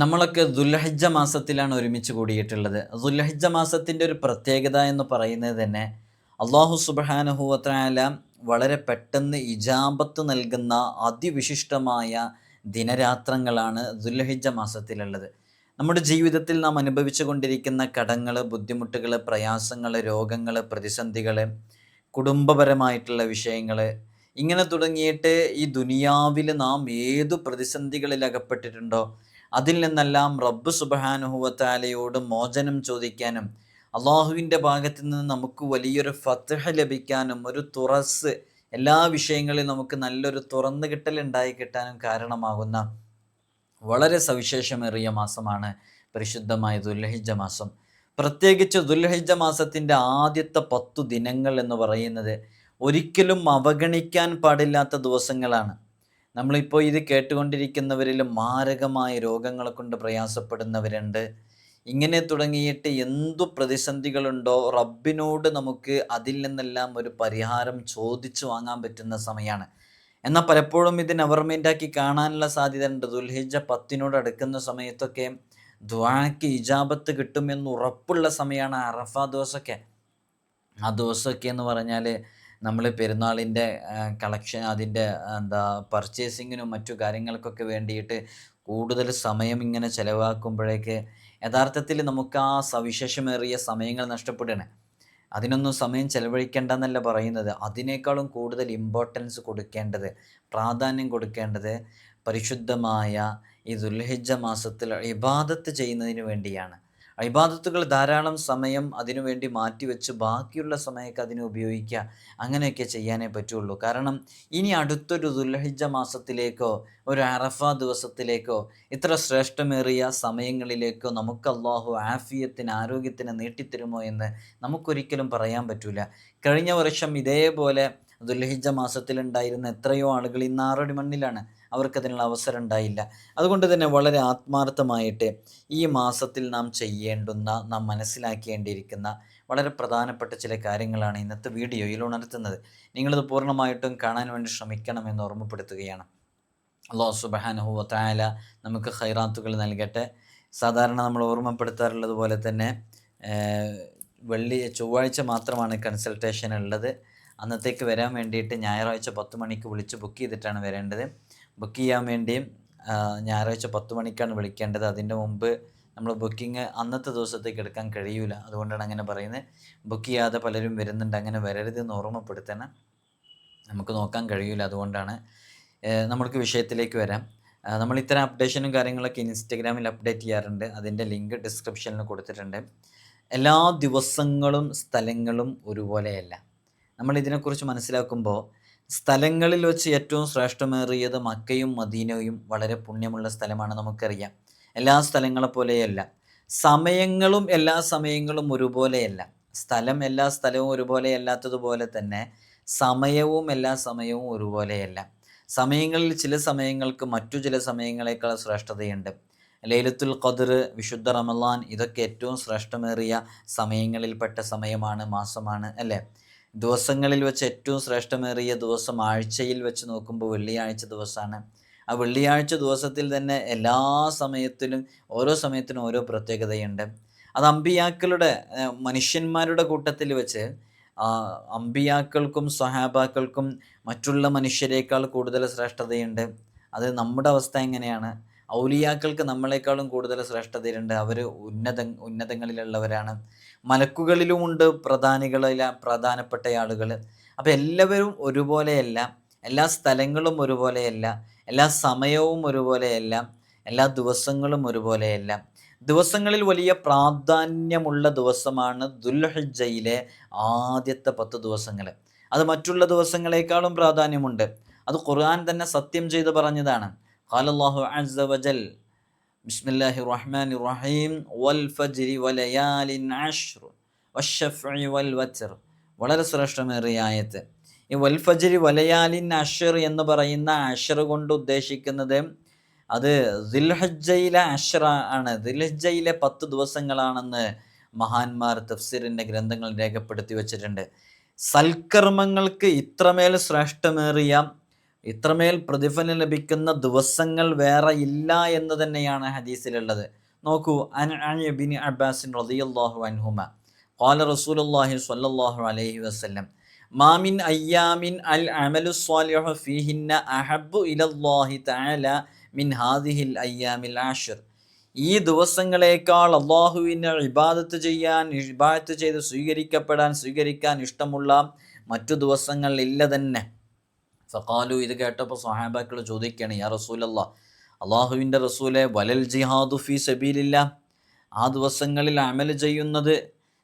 നമ്മളൊക്കെ ദുൽഹജ്ജ മാസത്തിലാണ് ഒരുമിച്ച് കൂടിയിട്ടുള്ളത്. ദുൽഹജ്ജ മാസത്തിന്റെ ഒരു പ്രത്യേകത എന്ന് പറയുന്നത് തന്നെ അള്ളാഹു സുബാനുഹുവത്തായ വളരെ പെട്ടെന്ന് ഇജാബത്ത് നൽകുന്ന അതിവിശിഷ്ടമായ ദിനരാത്രങ്ങളാണ് ദുൽഹജ്ജ മാസത്തിലുള്ളത്. നമ്മുടെ ജീവിതത്തിൽ നാം അനുഭവിച്ചു കൊണ്ടിരിക്കുന്ന കടങ്ങൾ ബുദ്ധിമുട്ടുകൾ പ്രയാസങ്ങൾ രോഗങ്ങൾ പ്രതിസന്ധികൾ കുടുംബപരമായിട്ടുള്ള വിഷയങ്ങൾ ഇങ്ങനെ തുടങ്ങിയിട്ട് ഈ ദുനിയാവിൽ നാം ഏതു പ്രതിസന്ധികളിൽ അകപ്പെട്ടിട്ടുണ്ടോ അതിൽ നിന്നെല്ലാം റബ്ബ് സുബഹാനുഹുവത്താലയോട് മോചനം ചോദിക്കാനും അള്ളാഹുവിന്റെ ഭാഗത്ത് നിന്ന് നമുക്ക് വലിയൊരു ഫത്തഹ ലഭിക്കാനും ഒരു തുറസ് എല്ലാ വിഷയങ്ങളിലും നമുക്ക് നല്ലൊരു തുറന്നു കിട്ടൽ ഉണ്ടായി കിട്ടാനും കാരണമാകുന്ന വളരെ സവിശേഷമേറിയ മാസമാണ് പരിശുദ്ധമായ ദുൽഹിജ മാസം. പ്രത്യേകിച്ച് ദുൽഹിജ മാസത്തിന്റെ ആദ്യത്തെ പത്തു ദിനങ്ങൾ എന്ന് പറയുന്നത് ഒരിക്കലും അവഗണിക്കാൻ പാടില്ലാത്ത ദിവസങ്ങളാണ്. നമ്മളിപ്പോൾ ഇത് കേട്ടുകൊണ്ടിരിക്കുന്നവരിൽ മാരകമായ രോഗങ്ങളെ കൊണ്ട് പ്രയാസപ്പെടുന്നവരുണ്ട്. ഇങ്ങനെ തുടങ്ങിയിട്ട് എന്തു പ്രതിസന്ധികളുണ്ടോ റബ്ബിനോട് നമുക്ക് അതിൽ നിന്നെല്ലാം ഒരു പരിഹാരം ചോദിച്ചു വാങ്ങാൻ പറ്റുന്ന സമയമാണ് എന്നാൽ പലപ്പോഴും ഇത് നെവർമെന്റാക്കി കാണാനുള്ള സാധ്യത ഉണ്ട് ദുൽഹിജ പത്തിനോട് അടുക്കുന്ന സമയത്തൊക്കെ ദ്വാക്ക് ഇജാബത്ത് കിട്ടുമെന്ന് ഉറപ്പുള്ള സമയമാണ് അറഫ ദിവസമൊക്കെ ആ ദിവസമൊക്കെ എന്ന് പറഞ്ഞാൽ നമ്മൾ പെരുന്നാളിന്റെ കളക്ഷൻ അതിന്റെ എന്താ പർച്ചേസിങ്ങിനും മറ്റു കാര്യങ്ങൾക്കൊക്കെ വേണ്ടിയിട്ട് കൂടുതൽ സമയം ഇങ്ങനെ ചിലവാക്കുമ്പോഴേക്ക് യഥാർത്ഥത്തിൽ നമുക്ക് ആ സവിശേഷമേറിയ സമയങ്ങൾ നഷ്ടപ്പെടുകയാണ്. അതിനൊന്നും സമയം ചെലവഴിക്കേണ്ടെന്നല്ല പറയുന്നത്. അതിനേക്കാളും കൂടുതൽ ഇമ്പോർട്ടൻസ് കൊടുക്കേണ്ടത് പ്രാധാന്യം കൊടുക്കേണ്ടത് പരിശുദ്ധമായ ഈ ദുൽഹിജ മാസത്തിൽ ഇബാദത്ത് ചെയ്യുന്നതിന് വേണ്ടിയാണ്. ഇബാദത്തുകൾ ധാരാളം സമയം അതിനുവേണ്ടി മാറ്റിവെച്ച് ബാക്കിയുള്ള സമയമൊക്കെ അതിനെ ഉപയോഗിക്കുക അങ്ങനെയൊക്കെ ചെയ്യാനേ പറ്റുള്ളൂ. കാരണം ഇനി അടുത്തൊരു ദുൽഹിജ മാസത്തിലേക്കോ ഒരു അറഫ ദിവസത്തിലേക്കോ ഇത്ര ശ്രേഷ്ഠമേറിയ സമയങ്ങളിലേക്കോ നമുക്ക് അള്ളാഹു ആഫിയത്തിന് ആരോഗ്യത്തിന് നീട്ടിത്തരുമോ എന്ന് നമുക്കൊരിക്കലും പറയാൻ പറ്റൂല. കഴിഞ്ഞ വർഷം ഇതേപോലെ ദുൽഹിജ മാസത്തിലുണ്ടായിരുന്ന എത്രയോ ആളുകൾ ഇന്ന് ആറടി മണ്ണിലാണ്. അവർക്കതിനുള്ള അവസരം ഉണ്ടായില്ല അതുകൊണ്ട് തന്നെ വളരെ ആത്മാർത്ഥമായിട്ട് ഈ മാസത്തിൽ നാം ചെയ്യേണ്ടുന്ന നാം മനസ്സിലാക്കേണ്ടിയിരിക്കുന്ന വളരെ പ്രധാനപ്പെട്ട ചില കാര്യങ്ങളാണ് ഇന്നത്തെ വീഡിയോയിൽ ഉണർത്തുന്നത്. നിങ്ങളിത് പൂർണമായിട്ടും കാണാൻ വേണ്ടി ശ്രമിക്കണമെന്ന് ഓർമ്മപ്പെടുത്തുകയാണ്. അള്ളാഹു സുബഹാനഹു തായാല നമുക്ക് ഹൈറാത്തുകൾ നൽകട്ടെ. സാധാരണ നമ്മൾ ഓർമ്മപ്പെടുത്താറുള്ളത് പോലെ തന്നെ വെള്ളി ചൊവ്വാഴ്ച മാത്രമാണ് കൺസൾട്ടേഷൻ ഉള്ളത്. അന്നത്തേക്ക് വരാൻ വേണ്ടിയിട്ട് ഞായറാഴ്ച പത്ത് മണിക്ക് വിളിച്ച് ബുക്ക് ചെയ്തിട്ടാണ് വരേണ്ടത്. ബുക്ക് ചെയ്യാൻ വേണ്ടിയും ഞായറാഴ്ച പത്ത് മണിക്കാണ് വിളിക്കേണ്ടത്. അതിന്റെ മുമ്പ് നമ്മൾ ബുക്കിംഗ് അന്നത്തെ ദിവസത്തേക്ക് എടുക്കാൻ കഴിയൂല. അതുകൊണ്ടാണ് അങ്ങനെ പറയുന്നത്. ബുക്ക് ചെയ്യാതെ പലരും വരുന്നുണ്ട്. അങ്ങനെ വരരുതെന്ന് ഓർമ്മപ്പെടുത്തണം. നമുക്ക് നോക്കാൻ കഴിയൂല. അതുകൊണ്ടാണ് നമ്മൾക്ക് വിഷയത്തിലേക്ക് വരാം. നമ്മൾ ഇത്തരം അപ്ഡേഷനും കാര്യങ്ങളൊക്കെ ഇൻസ്റ്റഗ്രാമിൽ അപ്ഡേറ്റ് ചെയ്യാറുണ്ട്. അതിന്റെ ലിങ്ക് ഡിസ്ക്രിപ്ഷനിൽ കൊടുത്തിട്ടുണ്ട്. എല്ലാ ദിവസങ്ങളും സ്ഥലങ്ങളും ഒരുപോലെയല്ല. നമ്മൾ ഇതിനെക്കുറിച്ച് മനസ്സിലാക്കുമ്പോൾ സ്ഥലങ്ങളിൽ വെച്ച് ഏറ്റവും ശ്രേഷ്ഠമേറിയത് മക്കയും മദീനയും വളരെ പുണ്യമുള്ള സ്ഥലമാണ് നമുക്കറിയാം. എല്ലാ സ്ഥലങ്ങളെ പോലെയല്ല. സമയങ്ങളും എല്ലാ സമയങ്ങളും ഒരുപോലെയല്ല. സ്ഥലം എല്ലാ സ്ഥലവും ഒരുപോലെയല്ലാത്തതുപോലെ തന്നെ സമയവും എല്ലാ സമയവും ഒരുപോലെയല്ല. സമയങ്ങളിൽ ചില സമയങ്ങൾക്ക് മറ്റു ചില സമയങ്ങളെക്കാൾ ശ്രേഷ്ഠതയുണ്ട്. ലൈലത്തുൽ ഖദർ വിശുദ്ധ റമലാൻ ഇതൊക്കെ ഏറ്റവും ശ്രേഷ്ഠമേറിയ സമയങ്ങളിൽപ്പെട്ട സമയമാണ് മാസമാണ് അല്ലേ? ദിവസങ്ങളിൽ വെച്ച് ഏറ്റവും ശ്രേഷ്ഠമേറിയ ദിവസം ആഴ്ചയിൽ വെച്ച് നോക്കുമ്പോൾ വെള്ളിയാഴ്ച ദിവസമാണ്. ആ വെള്ളിയാഴ്ച ദിവസത്തിൽ തന്നെ എല്ലാ സമയത്തിലും ഓരോ സമയത്തിനും ഓരോ പ്രത്യേകതയുണ്ട്. അത് അമ്പിയാക്കളുടെ മനുഷ്യന്മാരുടെ കൂട്ടത്തിൽ വെച്ച് അമ്പിയാക്കൾക്കും സ്വഹാബാക്കൾക്കും മറ്റുള്ള മനുഷ്യരെക്കാൾ കൂടുതൽ ശ്രേഷ്ഠതയുണ്ട്. അത് നമ്മുടെ അവസ്ഥ എങ്ങനെയാണ്? ഔലിയാക്കൾക്ക് നമ്മളെക്കാളും കൂടുതൽ ശ്രേഷ്ഠതയുണ്ട്. അവർ ഉന്നത ഉന്നതങ്ങളിലുള്ളവരാണ്. മലക്കുകളിലുമുണ്ട് പ്രധാനികളില പ്രധാനപ്പെട്ട ആളുകൾ അപ്പോൾ എല്ലാവരും ഒരുപോലെയല്ല. എല്ലാ സ്ഥലങ്ങളും ഒരുപോലെയല്ല. എല്ലാ സമയവും ഒരുപോലെയല്ല. എല്ലാ ദിവസങ്ങളും ഒരുപോലെയല്ല. ദിവസങ്ങളിൽ വലിയ പ്രാധാന്യമുള്ള ദിവസമാണ് ദുൽഹജയിലെ ആദ്യത്തെ പത്ത് ദിവസങ്ങൾ അത് മറ്റുള്ള ദിവസങ്ങളെക്കാളും പ്രാധാന്യമുണ്ട്. അത് ഖുർആൻ തന്നെ സത്യം ചെയ്ത് പറഞ്ഞതാണ്. ഖാലല്ലാഹു അസ്സ ബിസ്മില്ലാഹി റഹ്മാൻ റഹീം വൽ ഫജ്രി വലയാലിൻ അഷ്ർ വശഫ്ഇ വൽ വത്ർ വളരെ ശ്രേഷ്ഠമേറിയ ആയത്ത്. ഈ വൽ ഫജ്രി വലയാലിൻ അഷർ എന്ന് പറയുന്ന അഷർ കൊണ്ട് ഉദ്ദേശിക്കുന്നത് അത് ദിൽഹജ്ജയിലെ അഷറ ആണ്. ദിൽഹജ്ജയിലെ പത്ത് ദിവസങ്ങളാണെന്ന് മഹാന്മാർ തഫ്സീറിന്റെ ഗ്രന്ഥങ്ങൾ രേഖപ്പെടുത്തി വച്ചിട്ടുണ്ട്. സൽക്കർമ്മങ്ങൾക്ക് ഇത്രമേൽ ശ്രേഷ്ഠമേറിയ ഇത്രമേൽ പ്രതിഫലം ലഭിക്കുന്ന ദിവസങ്ങൾ വേറെ ഇല്ല എന്ന് തന്നെയാണ് ഹദീസിലുള്ളത്. നോക്കൂ അൻ ഇബ്നി അബ്ബാസിൻ റളിയല്ലാഹു അൻഹുമ ഖാല റസൂലുള്ളാഹി സ്വല്ലല്ലാഹു അലൈഹി വസല്ലം മാമിൻ അയ്യാമിൻ അൽ അമലു സ്വാലിഹു ഫീഹിന്ന അഹബ്ബു ഇലല്ലാഹി തആല മിൻ ഹാദിഹിൽ അയ്യാമിൽ ആഷിർ. ഈ ദിവസങ്ങളേക്കാൾ അള്ളാഹുവിനെ ഇബാദത്ത് ചെയ്യാൻ ഇബാദത്ത് ചെയ്ത് സ്വീകരിക്കപ്പെടാൻ സ്വീകരിക്കാൻ ഇഷ്ടമുള്ള മറ്റു ദിവസങ്ങൾ ഇല്ല തന്നെ. ഫഖാലു ഇത് കേട്ടപ്പോൾ സ്വഹാബാക്കൾ ചോദിക്കുകയാണ് യാ റസൂലല്ല അള്ളാഹുവിന്റെ റസൂലെ വലൽ ജിഹാദു ഫി സബീലില്ല ആ ദിവസങ്ങളിൽ അമൽ ചെയ്യുന്നത്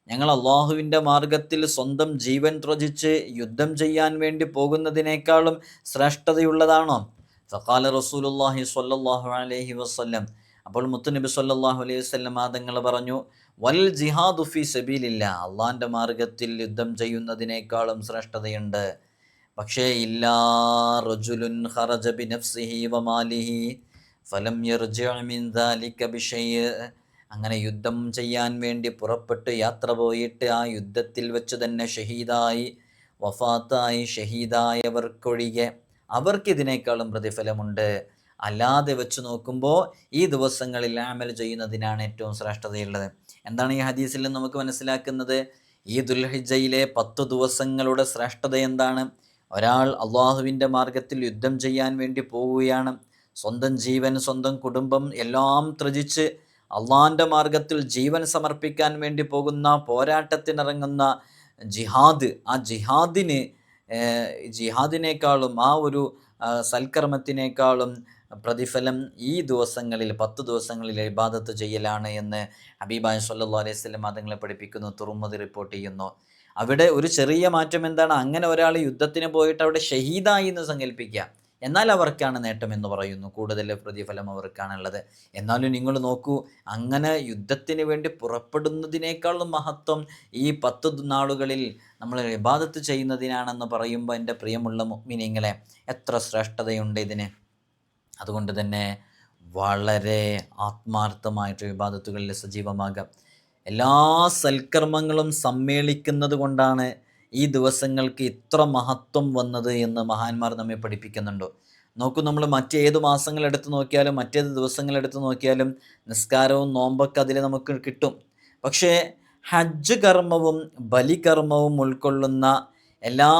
ഞങ്ങൾ അള്ളാഹുവിന്റെ മാർഗത്തിൽ സ്വന്തം ജീവൻ ത്രജിച്ച് യുദ്ധം ചെയ്യാൻ വേണ്ടി പോകുന്നതിനേക്കാളും ശ്രേഷ്ഠതയുള്ളതാണോ? ഫഖാല റസൂലുല്ലാഹി സ്വല്ലല്ലാഹു അലൈഹി വസല്ലം. അപ്പോൾ മുത്തുനബി സല്ലാഹു അലൈഹി വസ്ലം ആദങ്ങൾ പറഞ്ഞു വൽ ജിഹാദു ഫി സബീലില്ല അള്ളാഹിന്റെ മാർഗത്തിൽ യുദ്ധം ചെയ്യുന്നതിനേക്കാളും ശ്രേഷ്ഠതയുണ്ട്. പക്ഷേ ഇല്ലാ റജുലുൻ ഖറജ വമാലിഹി ഫലം മിൻ ദാലിക അങ്ങനെ യുദ്ധം ചെയ്യാൻ വേണ്ടി പുറപ്പെട്ട് യാത്ര പോയിട്ട് ആ യുദ്ധത്തിൽ വെച്ച് തന്നെ ഷഹീദായി വഫാത്തായി ഷഹീദായവർക്കൊഴികെ അവർക്കിതിനേക്കാളും പ്രതിഫലമുണ്ട്. അല്ലാതെ വെച്ച് നോക്കുമ്പോൾ ഈ ദിവസങ്ങളിൽ അമൽ ചെയ്യുന്നതിനാണ് ഏറ്റവും ശ്രേഷ്ഠതയുള്ളത്. എന്താണ് ഈ ഹദീസിൽ നമുക്ക് മനസ്സിലാക്കുന്നത്? ഈ ദുൽഹിജയിലെ പത്ത് ദിവസങ്ങളുടെ ശ്രേഷ്ഠത എന്താണ്? ഒരാൾ അള്ളാഹുവിന്റെ മാർഗത്തിൽ യുദ്ധം ചെയ്യാൻ വേണ്ടി പോവുകയാണ്. സ്വന്തം ജീവൻ സ്വന്തം കുടുംബം എല്ലാം ത്യജിച്ച് അള്ളാഹിന്റെ മാർഗത്തിൽ ജീവൻ സമർപ്പിക്കാൻ വേണ്ടി പോകുന്ന പോരാട്ടത്തിനിറങ്ങുന്ന ജിഹാദ്. ആ ജിഹാദിന് ജിഹാദിനേക്കാളും ആ ഒരു സൽക്കർമ്മത്തിനേക്കാളും പ്രതിഫലം ഈ ദിവസങ്ങളിൽ പത്ത് ദിവസങ്ങളിൽ ഇബാദത്ത് ചെയ്യലാണ് എന്ന് ഹബീബായ് സല്ലാ അലൈഹി സ്വലം അതുങ്ങളെ പഠിപ്പിക്കുന്നു തുറമുതി റിപ്പോർട്ട് ചെയ്യുന്നു. അവിടെ ഒരു ചെറിയ മാറ്റം എന്താണ്? അങ്ങനെ ഒരാൾ യുദ്ധത്തിന് പോയിട്ട് അവിടെ ഷഹീദായി എന്ന് സങ്കല്പിക്കുക എന്നാൽ അവർക്കാണ് നേട്ടം എന്ന് പറയുന്നു. കൂടുതൽ പ്രതിഫലം അവർക്കാണുള്ളത്. എന്നാലും നിങ്ങൾ നോക്കൂ അങ്ങനെ യുദ്ധത്തിന് വേണ്ടി പുറപ്പെടുന്നതിനേക്കാളും മഹത്വം ഈ പത്ത് നാളുകളിൽ നമ്മൾ ഇബാദത്ത് ചെയ്യുന്നതിനാണെന്ന് പറയുമ്പോൾ എന്റെ പ്രിയമുള്ള മുഗ്മിനിങ്ങളെ എത്ര ശ്രേഷ്ഠതയുണ്ട് ഇതിന്. അതുകൊണ്ട് തന്നെ വളരെ ആത്മാർത്ഥമായിട്ട് വിവാദത്തുകളിൽ സജീവമാകാം. എല്ലാ സൽക്കർമ്മങ്ങളും സമ്മേളിക്കുന്നത് കൊണ്ടാണ് ഈ ദിവസങ്ങൾക്ക് ഇത്ര മഹത്വം വന്നത് എന്ന് മഹാന്മാർ നമ്മെ പഠിപ്പിക്കുന്നുണ്ടോ. നോക്കൂ നമ്മൾ മറ്റേത് മാസങ്ങൾ എടുത്ത് നോക്കിയാലും മറ്റേത് ദിവസങ്ങൾ എടുത്ത് നോക്കിയാലും നിസ്കാരവും നോമ്പൊക്കെ അതിൽ നമുക്ക് കിട്ടും. പക്ഷേ ഹജ്ജ് കർമ്മവും ബലികർമ്മവും ഉൾക്കൊള്ളുന്ന എല്ലാ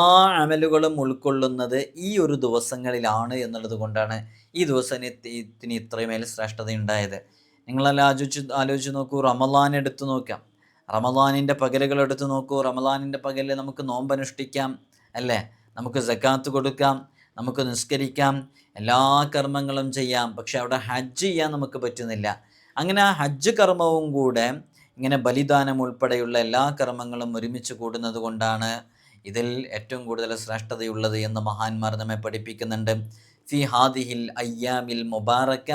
അമലുകളും ഉൾക്കൊള്ളുന്നത് ഈ ഒരു ദിവസങ്ങളിലാണ് എന്നുള്ളത് കൊണ്ടാണ് ഈ ദിവസത്തിന് ഇത്രമേൽ ശ്രേഷ്ഠതയുണ്ടായത്. നിങ്ങളെല്ലാം ആലോചിച്ച് ആലോചിച്ച് നോക്കൂ റമലാൻ എടുത്തു നോക്കാം. റമലാനിന്റെ പകലുകൾ എടുത്തു നോക്കൂ റമലാനിന്റെ പകലിൽ നമുക്ക് നോമ്പനുഷ്ഠിക്കാം അല്ലേ? നമുക്ക് ജക്കാത്ത് കൊടുക്കാം നമുക്ക് നിസ്കരിക്കാം എല്ലാ കർമ്മങ്ങളും ചെയ്യാം. പക്ഷെ അവിടെ ഹജ്ജ് ചെയ്യാൻ നമുക്ക് പറ്റുന്നില്ല. അങ്ങനെ ആ ഹജ്ജ് കർമ്മവും കൂടെ ഇങ്ങനെ ബലിദാനം ഉൾപ്പെടെയുള്ള എല്ലാ കർമ്മങ്ങളും ഒരുമിച്ച് കൂടുന്നത് കൊണ്ടാണ് ഇതിൽ ഏറ്റവും കൂടുതൽ ശ്രേഷ്ഠതയുള്ളത് എന്ന് മഹാന്മാർ നമ്മെ പഠിപ്പിക്കുന്നുണ്ട്. ഫി ഹാദിഹിൽ അയ്യാമിൽ മുബാറക്ക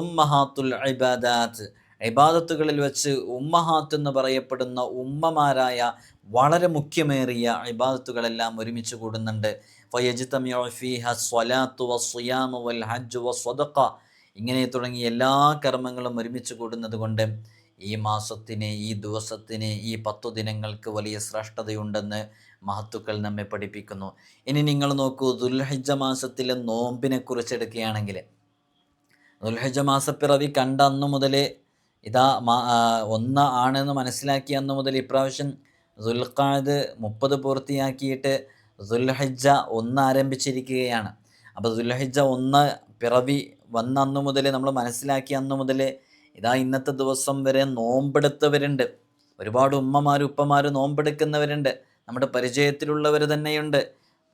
ഉമ്മഹാത്തുൽ ഇബാദാത്ത് ഇബാദത്തുകളിൽ വെച്ച് ഉമ്മഹാത്ത് എന്ന് പറയപ്പെടുന്ന ഉമ്മമാരായ വളരെ മുഖ്യമേറിയ ഇബാദത്തുകളെല്ലാം ഒരുമിച്ച് കൂടുന്നുണ്ട്. ഇങ്ങനെ തുടങ്ങി എല്ലാ കർമ്മങ്ങളും ഒരുമിച്ച് കൂടുന്നത് കൊണ്ട് ഈ മാസത്തിന് ഈ ദിവസത്തിന് ഈ പത്തു ദിനങ്ങൾക്ക് വലിയ ശ്രേഷ്ഠതയുണ്ടെന്ന് മഹത്തുക്കൾ നമ്മെ പഠിപ്പിക്കുന്നു. ഇനി നിങ്ങൾ നോക്കൂ ദുൽഹജ്ജ മാസത്തിലെ നോമ്പിനെ കുറിച്ച് ദുൽഹജ്ജ മാസപ്പിറവി കണ്ട അന്നു മുതലേ ഇതാ ഒന്ന് ആണെന്ന് മനസ്സിലാക്കി അന്നു മുതൽ ഇപ്രാവശ്യം ദുൽഖാദ് മുപ്പത് പൂർത്തിയാക്കിയിട്ട് ദുൽഹജ്ജ ഒന്ന് ആരംഭിച്ചിരിക്കുകയാണ്. അപ്പോൾ ദുൽഹജ്ജ ഒന്ന് പിറവി വന്ന അന്നു മുതൽ നമ്മൾ മനസ്സിലാക്കിയ അന്നു മുതൽ ഇതാ ഇന്നത്തെ ദിവസം വരെ നോമ്പെടുത്തവരുണ്ട്. ഒരുപാട് ഉമ്മമാരും ഉപ്പമാരും നോമ്പെടുക്കുന്നവരുണ്ട്. നമ്മുടെ പരിചയത്തിലുള്ളവർ തന്നെയുണ്ട്.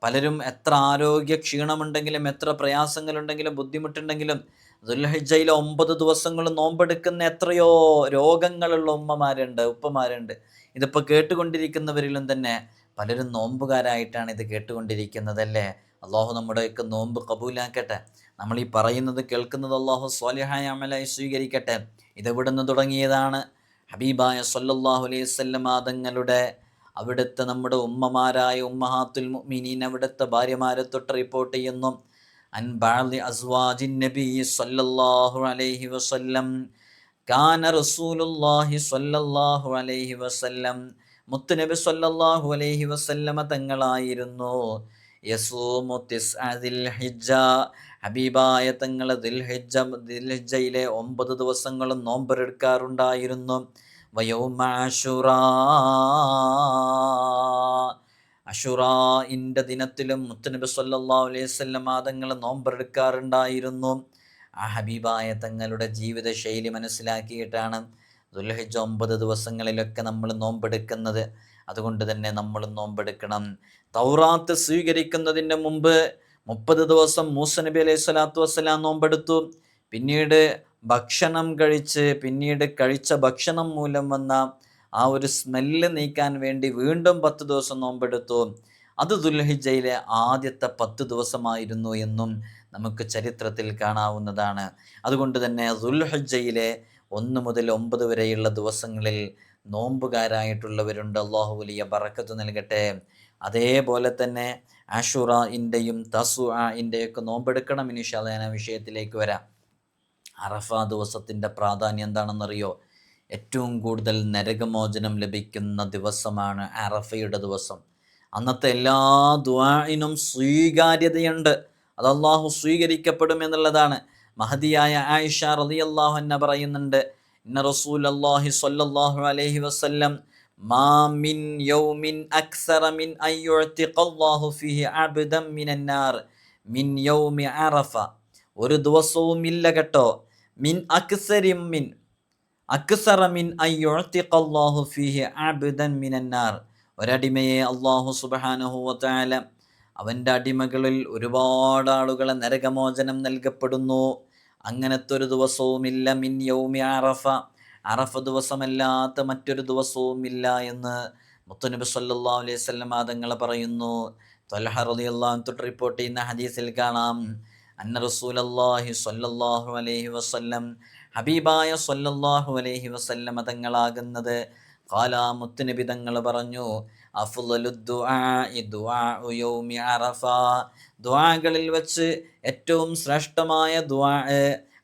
പലരും എത്ര ആരോഗ്യ ക്ഷീണമുണ്ടെങ്കിലും എത്ര പ്രയാസങ്ങളുണ്ടെങ്കിലും ബുദ്ധിമുട്ടുണ്ടെങ്കിലും ദുൽഹജ്ജയിലെ ഒമ്പത് ദിവസങ്ങൾ നോമ്പെടുക്കുന്ന എത്രയോ രോഗങ്ങളുള്ള ഉമ്മമാരുണ്ട് ഉപ്പമാരുണ്ട്. ഇതിപ്പോൾ കേട്ടുകൊണ്ടിരിക്കുന്നവരിലും തന്നെ പലരും നോമ്പുകാരായിട്ടാണ് ഇത് കേട്ടുകൊണ്ടിരിക്കുന്നതല്ലേ? അള്ളാഹു നമ്മുടെയൊക്കെ നോമ്പ് കബൂലാക്കട്ടെ. നമ്മൾ ഈ പറയുന്നത് കേൾക്കുന്നത് അള്ളാഹു സ്വാലിഹായ അമലായി സ്വീകരിക്കട്ടെ. ഇതെവിടുന്ന് തുടങ്ങിയതാണ്? ഹബീബായ സല്ലല്ലാഹു അലൈഹി വസല്ലം തങ്ങളുടെ അവിടുത്തെ നമ്മുടെ ഉമ്മമാരായ ഉമ്മഹാത്തുൽ മുഅ്മിനീൻ അവിടുത്തെ ഭാര്യമാരെ തൊട്ട് റിപ്പോർട്ട് ചെയ്യുന്നു. വസല്ലം മുത്തുനബി സല്ലല്ലാഹു അലൈഹി വസല്ലമ തങ്ങളായിരുന്നു. ദിൽഹിജ്ജ ഹബീബായ തങ്ങൾ ദിൽഹിജ ദിൽഹിജയിലെ ഒമ്പത് ദിവസങ്ങളും നോമ്പെടുക്കാറുണ്ടായിരുന്നു. വയൗമ അശുറാ അഷുറായിന്റെ ദിനത്തിലും മുത്തനബി സല്ലാ അലൈഹി മാതങ്ങൾ തങ്ങൾ നോമ്പെടുക്കാറുണ്ടായിരുന്നു. ആ ഹബീബായ തങ്ങളുടെ ജീവിത ശൈലി മനസ്സിലാക്കിയിട്ടാണ് ദുൽഹജ് ഒമ്പത് ദിവസങ്ങളിലൊക്കെ നമ്മൾ നോമ്പെടുക്കുന്നത്. അതുകൊണ്ട് തന്നെ നമ്മൾ നോമ്പെടുക്കണം. തൗറാത്ത് സ്വീകരിക്കുന്നതിന് മുമ്പ് മുപ്പത് ദിവസം മൂസ നബി അലൈഹി സ്വലാത്തു വസ്സലാം നോമ്പെടുത്തു. പിന്നീട് ഭക്ഷണം കഴിച്ച് പിന്നീട് കഴിച്ച ഭക്ഷണം മൂലം വന്ന ആ ഒരു സ്മെല്ല് നീക്കാൻ വേണ്ടി വീണ്ടും പത്ത് ദിവസം നോമ്പെടുത്തു. അത് ദുൽഹിജയിലെ ആദ്യത്തെ പത്ത് ദിവസമായിരുന്നു എന്നും നമുക്ക് ചരിത്രത്തിൽ കാണാവുന്നതാണ്. അതുകൊണ്ട് തന്നെ ദുൽഹജ്ജയിലെ ഒന്ന് മുതൽ ഒമ്പത് വരെയുള്ള ദിവസങ്ങളിൽ നോമ്പുകാരായിട്ടുള്ളവരുണ്ട്. അള്ളാഹു വലിയ ബറക്കത്ത് നൽകട്ടെ. അതേപോലെ തന്നെ ആഷുറ ഇന്റെയും തസു ഇന്റെയൊക്കെ നോമ്പെടുക്കണം. ഇനി ഞാൻ വിഷയത്തിലേക്ക് വരാം. അറഫ ദിവസത്തിന്റെ പ്രാധാന്യം എന്താണെന്നറിയോ? ഏറ്റവും കൂടുതൽ നരകമോചനം ലഭിക്കുന്ന ദിവസമാണ് അറഫയുടെ ദിവസം. അന്നത്തെ എല്ലാ ദ്വാഇനും സ്വീകാര്യതയുണ്ട്. അത് അള്ളാഹു സ്വീകരിക്കപ്പെടും എന്നുള്ളതാണ്. മഹതിയായ ആയിഷ റതി അള്ളാഹു അൻഹ പറയുന്നുണ്ട് ഇന്ന റസൂൽ അള്ളാഹി സ്വല്ലല്ലാഹു അലഹി വസ്ല്ലം യൗമിൻ ഫീഹി മിനൻ മിൻ യൗമി അറഫ. ഒരു ദിവസവും ഇല്ല കേട്ടോ. മിൻ അക്സരിം മിൻ അക്സറ മിൻ അൻ ഫീഹി അബ്ദൻ മിനന്നാർ നാർ. ഒരടിമയെ അള്ളാഹു സുബ്ഹാനഹു വതആല അവന്റെ അടിമകളിൽ ഒരുപാട് ആളുകളെ നരകമോചനം നൽകപ്പെടുന്നു. അങ്ങനത്തെ ഒരു ദിവസവുമില്ല മിൻ യൗമി അറഫ. അറഫ ദിവസമല്ലാത്ത മറ്റൊരു ദിവസവുമില്ല എന്ന് മുത്തനബി സല്ലല്ലാഹു അലൈഹി വസല്ലം തങ്ങൾ പറയുന്നു. ത്വൽഹ റളിയല്ലാഹു തൊട്ട് റിപ്പോർട്ട് ചെയ്യുന്ന ഹദീസിൽ കാണാം. അന്ന റസൂലല്ലാഹി സ്വല്ലല്ലാഹു അലൈഹി വസല്ലം ഹബീബായ സൊല്ലാഹു അലൈഹി വസല്ലമ തങ്ങളാകുന്നത്. കാലാ മുത്തുനബി തങ്ങൾ പറഞ്ഞു ദ്വാകളിൽ വച്ച് ഏറ്റവും ശ്രേഷ്ഠമായ ദുആ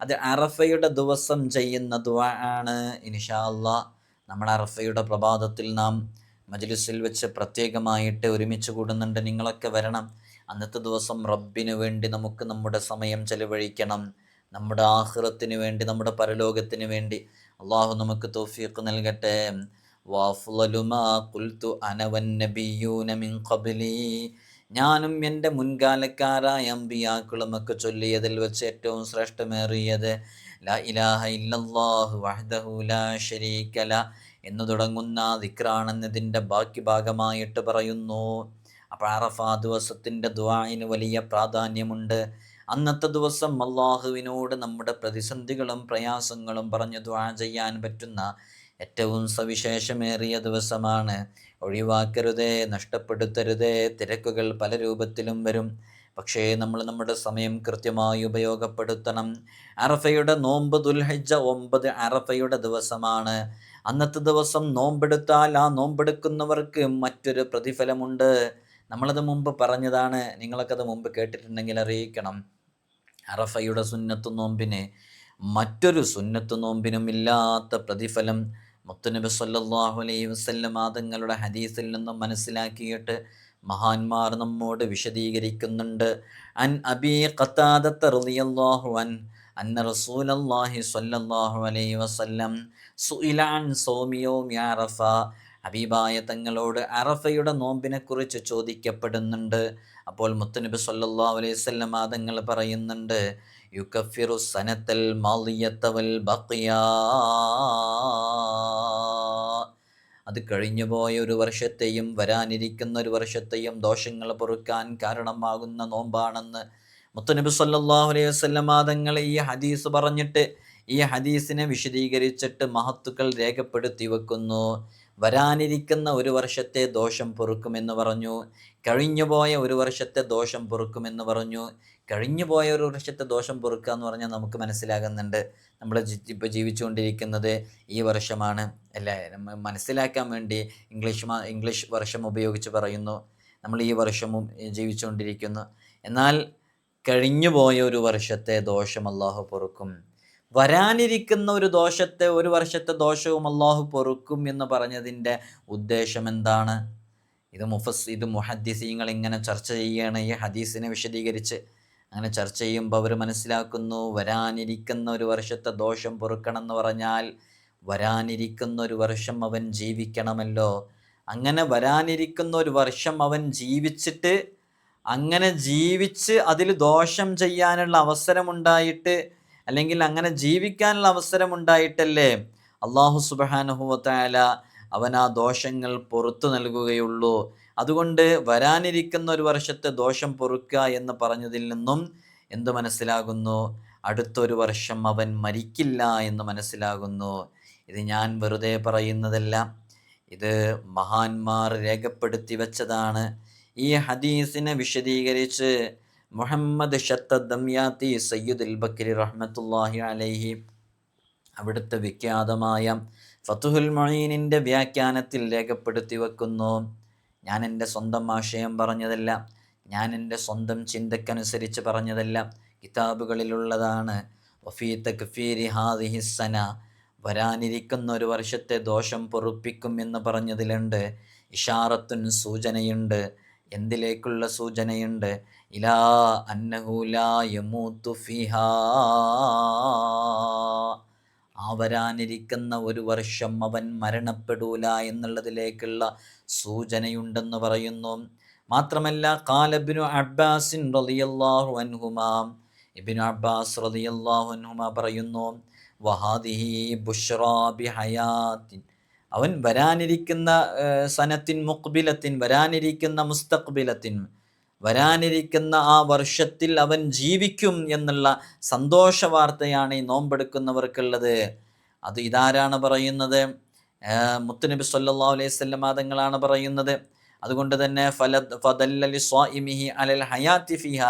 അത് അറഫയുടെ ദിവസം ചെയ്യുന്ന ദുആ ആണ്. ഇൻഷാല്ല നമ്മൾ അറഫയുടെ പ്രഭാതത്തിൽ നാം മജ്ലിസിൽ വെച്ച് പ്രത്യേകമായിട്ട് ഒരുമിച്ച് കൂടുന്നുണ്ട്. നിങ്ങളൊക്കെ വരണം. അന്നത്തെ ദിവസം റബ്ബിന് വേണ്ടി നമുക്ക് നമ്മുടെ സമയം ചെലവഴിക്കണം. നമ്മുടെ ആഹ്റത്തിന് വേണ്ടി നമ്മുടെ പരലോകത്തിന് വേണ്ടി അള്ളാഹു നമുക്ക് തൗഫീഖ് നൽകട്ടെ. ഞാനും എന്റെ മുൻകാലക്കാരായ അമ്പിയാക്കളുമൊക്കെ ചൊല്ലിയതിൽ വെച്ച് ഏറ്റവും ശ്രേഷ്ഠമേറിയത് ലാ ഇലാഹ ഇല്ലല്ലാഹു വഹ്ദഹു ലാ എന്ന് തുടങ്ങുന്ന ദിക്റാണെന്നതിന്റെ ബാക്കി ഭാഗമായിട്ട് പറയുന്നു. അപ്പോൾ അറഫ ദിവസത്തിന്റെ ദ്വായിന് വലിയ പ്രാധാന്യമുണ്ട്. അന്നത്തെ ദിവസം അള്ളാഹുവിനോട് നമ്മുടെ പ്രതിസന്ധികളും പ്രയാസങ്ങളും പറഞ്ഞു ദ്വാ ചെയ്യാൻ പറ്റുന്ന ഏറ്റവും സവിശേഷമേറിയ ദിവസമാണ്. ഒഴിവാക്കരുതേ നഷ്ടപ്പെടുത്തരുതേ തിരക്കുകൾ പല രൂപത്തിലും വരും. പക്ഷേ നമ്മൾ നമ്മുടെ സമയം കൃത്യമായി ഉപയോഗപ്പെടുത്തണം. അറഫയുടെ നോമ്പ് ദുൽഹജ്ജ ഒമ്പത് അറഫയുടെ ദിവസമാണ്. അന്നത്തെ ദിവസം നോമ്പെടുത്താൽ ആ നോമ്പെടുക്കുന്നവർക്ക് മറ്റൊരു പ്രതിഫലമുണ്ട്. നമ്മളത് മുമ്പ് പറഞ്ഞതാണ്. നിങ്ങളൊക്കെ അത് മുമ്പ് കേട്ടിട്ടുണ്ടെങ്കിൽ അറിയിക്കണം. അറഫയുടെ സുന്നത്ത് നോമ്പിന് മറ്റൊരു സുന്നത്ത് നോമ്പിനും ഇല്ലാത്ത പ്രതിഫലം മുത്തുനബി സല്ലാഹു അലൈഹി വസല്ലം തങ്ങളുടെ ഹദീസിൽ നിന്നും മനസ്സിലാക്കിയിട്ട് മഹാന്മാർ നമ്മോട് വിശദീകരിക്കുന്നുണ്ട്. അൻ അബി റളിയല്ലാഹു അൻ അന്ന റസൂലല്ലാഹി സ്വല്ലല്ലാഹു അലൈഹി വസല്ലം സുഇല അൻ സൗമി യൗമി അറഫ ഹബീബായ തങ്ങളോട് അറഫയുടെ നോമ്പിനെക്കുറിച്ച് ചോദിക്കപ്പെടുന്നുണ്ട്. അപ്പോൾ മുത്തനബി സല്ലല്ലാഹു അലൈഹി വസല്ലം തങ്ങൾ പറയുന്നുണ്ട് യുക്കഫിറു സനത്തൽ മാലിയത്തവൽ ബഖിയാ. അത് കഴിഞ്ഞുപോയ ഒരു വർഷത്തെയും വരാനിരിക്കുന്ന ഒരു വർഷത്തെയും ദോഷങ്ങൾ പൊറുക്കാൻ കാരണമാകുന്ന നോമ്പാണെന്ന് മുത്തനബി സല്ലല്ലാഹു അലൈഹി വസല്ലം തങ്ങൾ ഈ ഹദീസ് പറഞ്ഞിട്ട് ഈ ഹദീസിനെ വിശദീകരിച്ചിട്ട് മഹത്തുക്കൾ രേഖപ്പെടുത്തി വെക്കുന്നു. വരാനിരിക്കുന്ന ഒരു വർഷത്തെ ദോഷം പൊറുക്കുമെന്ന് പറഞ്ഞു. കഴിഞ്ഞുപോയ ഒരു വർഷത്തെ ദോഷം പൊറുക്കുമെന്ന് പറഞ്ഞു. കഴിഞ്ഞുപോയ ഒരു വർഷത്തെ ദോഷം പൊറുക്കുക എന്ന് പറഞ്ഞാൽ നമുക്ക് മനസ്സിലാകുന്നുണ്ട്. നമ്മൾ ഇപ്പോൾ ജീവിച്ചുകൊണ്ടിരിക്കുന്നത് ഈ വർഷമാണ്. അല്ലേ? മനസ്സിലാക്കാൻ വേണ്ടി ഇംഗ്ലീഷ് ഇംഗ്ലീഷ് വർഷം ഉപയോഗിച്ച് പറയുന്നു. നമ്മൾ ഈ വർഷവും ജീവിച്ചുകൊണ്ടിരിക്കുന്നു. എന്നാൽ കഴിഞ്ഞുപോയ ഒരു വർഷത്തെ ദോഷം അള്ളാഹു പൊറുക്കും. വരാനിരിക്കുന്ന ഒരു ദോഷത്തെ ഒരു വർഷത്തെ ദോഷവും അള്ളാഹു പൊറുക്കും എന്ന് പറഞ്ഞതിന്റെ ഉദ്ദേശം എന്താണ്? ഇത് മുഫസ് ഇത് മുഹദ്ദിസീങ്ങൾ ഇങ്ങനെ ചർച്ച ചെയ്യുകയാണ് ഈ ഹദീസിനെ വിശദീകരിച്ച് അങ്ങനെ ചർച്ച ചെയ്യുമ്പോൾ അവർ മനസ്സിലാക്കുന്നു വരാനിരിക്കുന്ന ഒരു വർഷത്തെ ദോഷം പൊറുക്കണം എന്ന് പറഞ്ഞാൽ വരാനിരിക്കുന്ന ഒരു വർഷം അവൻ ജീവിക്കണമല്ലോ. അങ്ങനെ വരാനിരിക്കുന്ന ഒരു വർഷം അവൻ ജീവിച്ചിട്ട് അങ്ങനെ ജീവിച്ച് അതിൽ ദോഷം ചെയ്യാനുള്ള അവസരമുണ്ടായിട്ട് അല്ലെങ്കിൽ അങ്ങനെ ജീവിക്കാനുള്ള അവസരമുണ്ടായിട്ടല്ലേ? അള്ളാഹു സുബാനുഹുവത്തായ അവൻ ആ ദോഷങ്ങൾ പുറത്തു നൽകുകയുള്ളൂ. അതുകൊണ്ട് വരാനിരിക്കുന്ന ഒരു വർഷത്തെ ദോഷം പൊറുക്കുക എന്ന് പറഞ്ഞതിൽ നിന്നും എന്ത് മനസ്സിലാകുന്നു? അടുത്തൊരു വർഷം അവൻ മരിക്കില്ല എന്ന് മനസ്സിലാകുന്നു. ഇത് ഞാൻ വെറുതെ പറയുന്നതല്ല. ഇത് മഹാന്മാർ രേഖപ്പെടുത്തി വച്ചതാണ്. ഈ ഹദീസിനെ വിശദീകരിച്ച് മുഹമ്മദ് ഷത്തദ്ദംയാത്തി സയ്യിദുൽ ബക്കരി റഹ്മത്തുല്ലാഹി അലൈഹി. അവിടുത്തെ വിഖ്യാതമായ ഫത്തുഹുൽ മൊയ്നിന്റെ വ്യാഖ്യാനത്തിൽ രേഖപ്പെടുത്തി വെക്കുന്നു. ഞാൻ എന്റെ സ്വന്തം ആശയം പറഞ്ഞതല്ല ഞാൻ എന്റെ സ്വന്തം ചിന്തക്കനുസരിച്ച് പറഞ്ഞതല്ല കിതാബുകളിലുള്ളതാണ്. വഫീ തക്ഫീരി ഹാദിഹിസന വരാനിരിക്കുന്ന ഒരു വർഷത്തെ ദോഷം പൊറുപ്പിക്കും എന്ന് പറഞ്ഞതിലുണ്ട്. ഇഷാറത്തുൻ സൂചനയുണ്ട്. എന്തിലേക്കുള്ള സൂചനയുണ്ട്? ഇലാ അന്നഹുലാ യമൂത്തു ഫിഹാ. ആ വരാനിരിക്കുന്ന ഒരു വർഷം അവൻ മരണപ്പെടൂല എന്നുള്ളതിലേക്കുള്ള സൂചനയുണ്ടെന്ന് പറയുന്നു. മാത്രമല്ല കാലബിനു അബ്ബാസിൻ റളിയല്ലാഹു അൻഹുമാ ഇബിനു അബ്ബാസ് റളിയല്ലാഹു അൻഹുമാ പറയുന്നു വഹാദിഹി ബുഷ്റാ ബിഹയാത്തിൻ അവൻ വരാനിരിക്കുന്ന സനത്തിൻ മുക്ബിലത്തിൻ വരാനിരിക്കുന്ന മുസ്തഖ്ബിലത്തിൻ വരാനിരിക്കുന്ന ആ വർഷത്തിൽ അവൻ ജീവിക്കും എന്നുള്ള സന്തോഷ വാർത്തയാണ് ഈ നോമ്പെടുക്കുന്നവർക്കുള്ളത്. അത് ഇതാരാണ് പറയുന്നത്? മുത്തുനബി സല്ലല്ലാഹു അലൈഹി വസല്ലം തങ്ങളാണ് പറയുന്നത്. അതുകൊണ്ട് തന്നെ ഫല അലൽ ഹയാത്തി ഫിഹ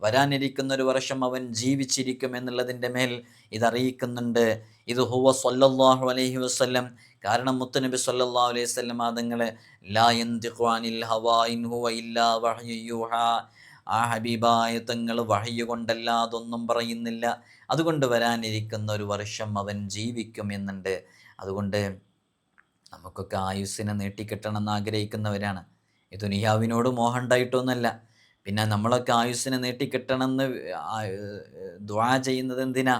വരാനിരിക്കുന്ന ഒരു വർഷം അവൻ ജീവിച്ചിരിക്കും എന്നുള്ളതിന്റെ മേൽ ഇതറിയിക്കുന്നുണ്ട്. ഇത് ഹുവ സല്ലല്ലാഹു അലൈഹി വസല്ലം കാരണം മുത്തനബി സല്ലാ അലൈഹി വസല്ലം തങ്ങളെ ലാ യന്തിഖു അനിൽ ഹുവ ഇല്ലാ വഹ്യു ആ ഹബീബായ തങ്ങൾ പറയുന്നില്ല. അതുകൊണ്ട് വരാനിരിക്കുന്ന ഒരു വർഷം അവൻ ജീവിക്കും എന്നുണ്ട്. അതുകൊണ്ട് നമുക്കൊക്കെ ആയുസ്സിനെ നീട്ടിക്കിട്ടണം എന്ന് ആഗ്രഹിക്കുന്നവരാണ് ഈ ദുനിയാവിനോട് മോഹം ഉണ്ടായിട്ടൊന്നുമല്ല. പിന്നെ നമ്മളൊക്കെ ആയുസ്സിനെ നീട്ടിക്കിട്ടണമെന്ന് ദ്വാ ചെയ്യുന്നത് എന്തിനാ?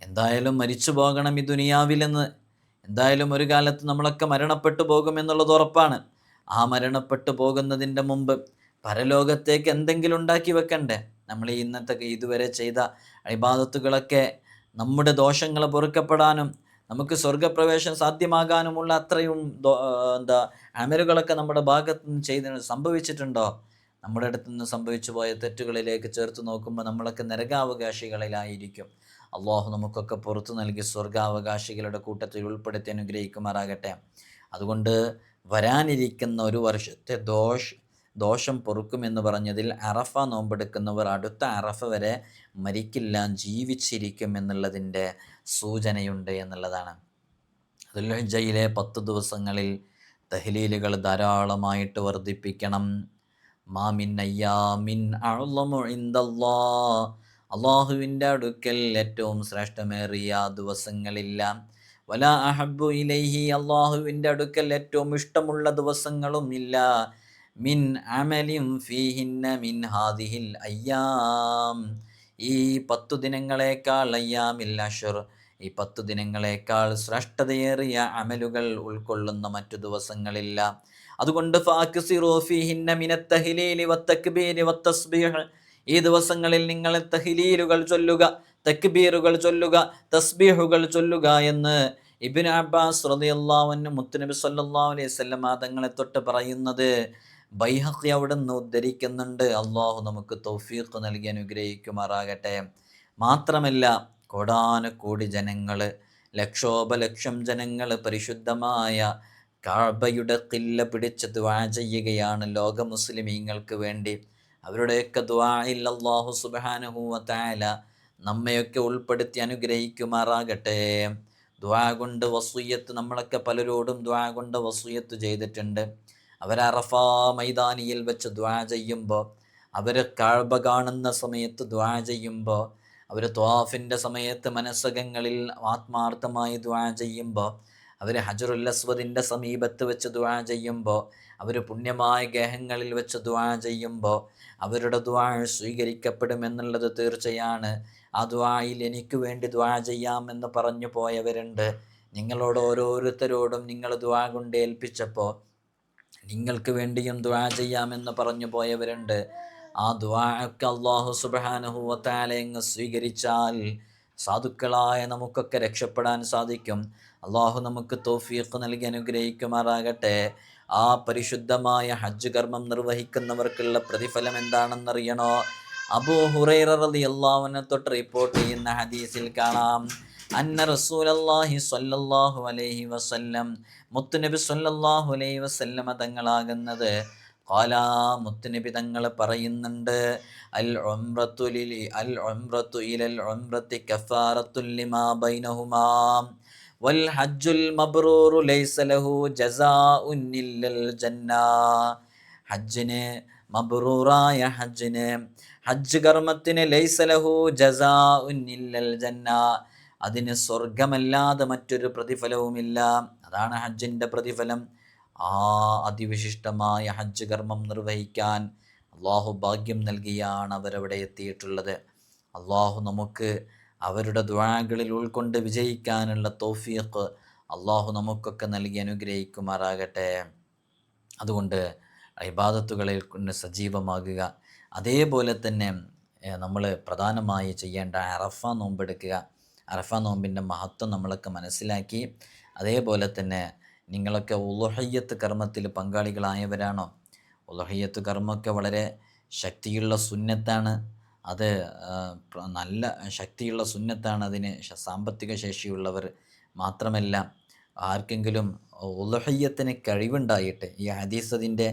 എന്തായാലും മരിച്ചു പോകണം ഈ ദുനിയാവിലെന്ന്. എന്തായാലും ഒരു കാലത്ത് നമ്മളൊക്കെ മരണപ്പെട്ടു പോകുമെന്നുള്ളത് ഉറപ്പാണ്. ആ മരണപ്പെട്ടു പോകുന്നതിന്റെ മുമ്പ് പരലോകത്തേക്ക് എന്തെങ്കിലും ഉണ്ടാക്കി വെക്കണ്ടേ? നമ്മൾ ഈ ഇന്നത്തെ ഇതുവരെ ചെയ്ത അഭിബാധത്തുകളൊക്കെ നമ്മുടെ ദോഷങ്ങൾ പൊറുക്കപ്പെടാനും നമുക്ക് സ്വർഗപ്രവേശം സാധ്യമാകാനുമുള്ള അത്രയും എന്താ അമലുകളൊക്കെ നമ്മുടെ ഭാഗത്തു നിന്ന് ചെയ്ത് സംഭവിച്ചിട്ടുണ്ടോ? നമ്മുടെ അടുത്തുനിന്ന് സംഭവിച്ചു പോയ തെറ്റുകളിലേക്ക് ചേർത്ത് നോക്കുമ്പോൾ നമ്മളൊക്കെ നരകാവകാശികളിലായിരിക്കും അള്ളാഹു നമുക്കൊക്കെ പുറത്തു നൽകി സ്വർഗാവകാശികളുടെ കൂട്ടത്തിൽ ഉൾപ്പെടുത്തി അനുഗ്രഹിക്കുമാറാകട്ടെ. അതുകൊണ്ട് വരാനിരിക്കുന്ന ഒരു വർഷത്തെ ദോഷ് ദോഷം പൊറുക്കുമെന്ന് പറഞ്ഞതിൽ അറഫ നോമ്പെടുക്കുന്നവർ അടുത്ത അറഫ വരെ മരിക്കില്ല ജീവിച്ചിരിക്കും എന്നുള്ളതിന്റെ സൂചനയുണ്ട് എന്നുള്ളതാണ്. ദുൽഹജയിലെ പത്ത് ദിവസങ്ങളിൽ തഹ്ലീലുകൾ ധാരാളമായിട്ട് വർദ്ധിപ്പിക്കണം. മാമിൻ അയ്യാമിൻ അഅ്ളമു ഇൻദല്ലാ. അള്ളാഹുവിന്റെ അടുക്കൽ ഏറ്റവും ശ്രേഷ്ഠമേറിയ ദിവസങ്ങളില്ല. വല അഹബു ഇലൈഹി അള്ളാഹുവിന്റെ അടുക്കൽ ഏറ്റവും ഇഷ്ടമുള്ള ദിവസങ്ങളും ഇല്ല. മിൻ അമലിം ഫീഹിന്ന മിൻ ഹാദിഹിൽ അയ്യാം. ഈ പത്തു ദിനങ്ങളെക്കാൾ അയ്യാമിൽ അഷർ ഈ പത്തു ദിനങ്ങളെക്കാൾ ശ്രേഷ്ഠതയേറിയ അമലുകൾ ഉൾക്കൊള്ളുന്ന മറ്റു ദിവസങ്ങളില്ല. അതുകൊണ്ട് ഫാക്സി ഫീഹിന്ന മിനത്തഹിലേലി തഹ്ലീലി വത്തക്ബീരി വത്തസ്ബീഹ് ഈ ദിവസങ്ങളിൽ നിങ്ങൾ തഹ്ലീലുകൾ ചൊല്ലുക തക്ബീറുകൾ ചൊല്ലുക തസ്ബീഹുകൾ ചൊല്ലുക എന്ന് ഇബിൻ അബ്ബാസ് അൻഹു മുത്തുനബി സല്ലാ അലൈഹി വസല്ലം തങ്ങളെ തൊട്ട് പറയുന്നത് ബൈഹഖി അവിടെ നിന്ന് ഉദ്ധരിക്കുന്നുണ്ട്. അള്ളാഹു നമുക്ക് തൗഫീഖ് നൽകി അനുഗ്രഹിക്കുമാറാകട്ടെ. മാത്രമല്ല കോടാനക്കോടി ജനങ്ങൾ ലക്ഷോപലക്ഷം ജനങ്ങൾ പരിശുദ്ധമായ കാബയുടെ കില്ല പിടിച്ച് ദ്വാ ചെയ്യുകയാണ് ലോക മുസ്ലിമീങ്ങൾക്ക് വേണ്ടി. അവരുടെയൊക്കെ ദ്വായിൽ അള്ളാഹു സുബ്ഹാനഹു വതആല നമ്മയൊക്കെ ഉൾപ്പെടുത്തി അനുഗ്രഹിക്കുമാറാകട്ടെ. ദ്വാ കൊണ്ട് വസൂയത്ത് നമ്മളൊക്കെ പലരോടും ദ്വാ കൊണ്ട് വസൂയത്ത് ചെയ്തിട്ടുണ്ട്. അവർ അറഫ മൈതാനിയിൽ വെച്ച് ദ്വാ ചെയ്യുമ്പോൾ അവർ കാഴ്ബ കാണുന്ന സമയത്ത് ദ്വാ ചെയ്യുമ്പോൾ അവർ ത്വാഫിന്റെ സമയത്ത് മനസ്സകങ്ങളിൽ ആത്മാർത്ഥമായി ദ്വാ ചെയ്യുമ്പോൾ അവർ ഹജറുൽ അസ്വദിന്റെ സമീപത്ത് വെച്ച് ദ്വാ ചെയ്യുമ്പോൾ അവർ പുണ്യമായ ഗേഹങ്ങളിൽ വെച്ച് ദ്വാ ചെയ്യുമ്പോൾ അവരുടെ ദുആ സ്വീകരിക്കപ്പെടുമെന്നുള്ളത് തീർച്ചയാണ്. ആ ദ്വായിൽ എനിക്ക് വേണ്ടി ദ്വാ ചെയ്യാമെന്ന് പറഞ്ഞു പോയവരുണ്ട്. നിങ്ങളോട് ഓരോരുത്തരോടും നിങ്ങൾ ദ്വാ കൊണ്ട് ഏൽപ്പിച്ചപ്പോൾ നിങ്ങൾക്ക് വേണ്ടിയും ദ്വാ ചെയ്യാമെന്ന് പറഞ്ഞു പോയവരുണ്ട്. ആ ദുആക്ക് അള്ളാഹു സുബാനുഹുവത്താലെ അങ്ങ് സ്വീകരിച്ചാൽ സാധുക്കളായ നമുക്കൊക്കെ രക്ഷപ്പെടാൻ സാധിക്കും. അള്ളാഹു നമുക്ക് തോഫീഖ് നൽകി അനുഗ്രഹിക്കുമാറാകട്ടെ. ആ പരിശുദ്ധമായ ഹജ്ജ് കർമ്മം നിർവഹിക്കുന്നവർക്കുള്ള പ്രതിഫലം എന്താണെന്നറിയണോ? അബൂ ഹുറൈറ റളിയല്ലാഹുവിനെ തൊട്ട് റിപ്പോർട്ട് ചെയ്യുന്ന ഹദീസിൽ കാണാം. അന്ന റസൂലല്ലാഹി സ്വല്ലല്ലാഹു അലൈഹി വസല്ലം മുത്തുനബി സ്വല്ലല്ലാഹു അലൈഹി വസല്ലമ തങ്ങളാകുന്നത്. കാലാ മുത്തുനബി തങ്ങൾ പറയുന്നുണ്ട് അൽ ഉംറത്തു ലിലി അൽ ഉംറത്തു ഇലൽ ഉംറത്തി കഫാറത്തുൽ ലിമാ ബൈനഹുമാ. വൽ ഹജ്ജുൽ മബ്റൂറു ലൈസലഹു ജസാഉൻ ഇല്ലൽ ജന്ന. ഹജ്ജിന് മബ്റൂറായ ഹജ്ജിന് ഹജ്ജ് കർമ്മത്തിന് ലൈസലഹു ജസാഉൻ ഇല്ലൽ ജന്ന. അതിന് സ്വർഗമല്ലാതെ മറ്റൊരു പ്രതിഫലവുമില്ല. അതാണ് ഹജ്ജിന്റെ പ്രതിഫലം. ആ അതിവിശിഷ്ടമായ ഹജ്ജ് കർമ്മം നിർവഹിക്കാൻ അള്ളാഹു ഭാഗ്യം നൽകിയാണ് അവരവിടെ എത്തിയിട്ടുള്ളത്. അള്ളാഹു നമുക്ക് അവരുടെ ദ്വാകളിൽ ഉൾക്കൊണ്ട് വിജയിക്കാനുള്ള തോഫീഖ് അള്ളാഹു നമുക്കൊക്കെ നൽകി അനുഗ്രഹിക്കുമാറാകട്ടെ. അതുകൊണ്ട് ഇബാദത്തുകളിൽ കൊണ്ട് സജീവമാകുക. അതേപോലെ തന്നെ നമ്മൾ പ്രധാനമായി ചെയ്യേണ്ട അറഫ നോമ്പെടുക്കുക. അറഫ നോമ്പിന്റെ മഹത്വം നമ്മളൊക്കെ മനസ്സിലാക്കി. അതേപോലെ തന്നെ നിങ്ങളൊക്കെ ഉലഹയ്യത്ത് കർമ്മത്തിൽ പങ്കാളികളായവരാണോ? ഉലഹയ്യത്ത് കർമ്മമൊക്കെ വളരെ ശക്തിയുള്ള സുന്നത്താണ്. അത് നല്ല ശക്തിയുള്ള സുന്നത്താണ് അതിന് സാമ്പത്തിക ശേഷിയുള്ളവർ മാത്രമല്ല ആർക്കെങ്കിലും ഉലഹയ്യത്തിന് കഴിവുണ്ടായിട്ട് ഈ ഹദീസ് അതിന്റെ